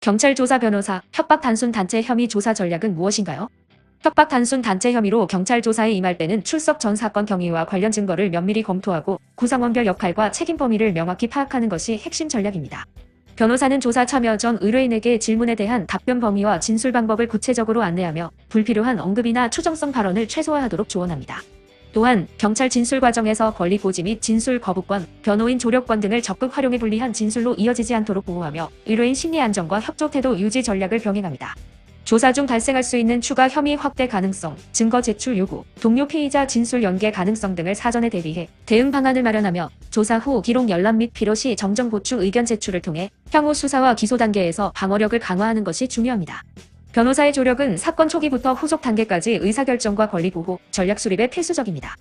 경찰 조사 변호사 협박 단순 단체 혐의 조사 전략은 무엇인가요? 협박 단순 단체 혐의로 경찰 조사에 임할 때는 출석 전 사건 경위와 관련 증거를 면밀히 검토하고 구성원별 역할과 책임 범위를 명확히 파악하는 것이 핵심 전략입니다. 변호사는 조사 참여 전 의뢰인에게 질문에 대한 답변 범위와 진술 방법을 구체적으로 안내하며 불필요한 언급이나 추정성 발언을 최소화하도록 조언합니다. 또한 경찰 진술 과정에서 권리 고지 및 진술 거부권, 변호인 조력권 등을 적극 활용해 불리한 진술로 이어지지 않도록 보호하며 의뢰인 심리 안정과 협조 태도 유지 전략을 병행합니다. 조사 중 발생할 수 있는 추가 혐의 확대 가능성, 증거 제출 요구, 동료 피의자 진술 연계 가능성 등을 사전에 대비해 대응 방안을 마련하며 조사 후 기록 열람 및 필요 시 정정 보충 의견 제출을 통해 향후 수사와 기소 단계에서 방어력을 강화하는 것이 중요합니다. 변호사의 조력은 사건 초기부터 후속 단계까지 의사결정과 권리 보호, 전략 수립에 필수적입니다.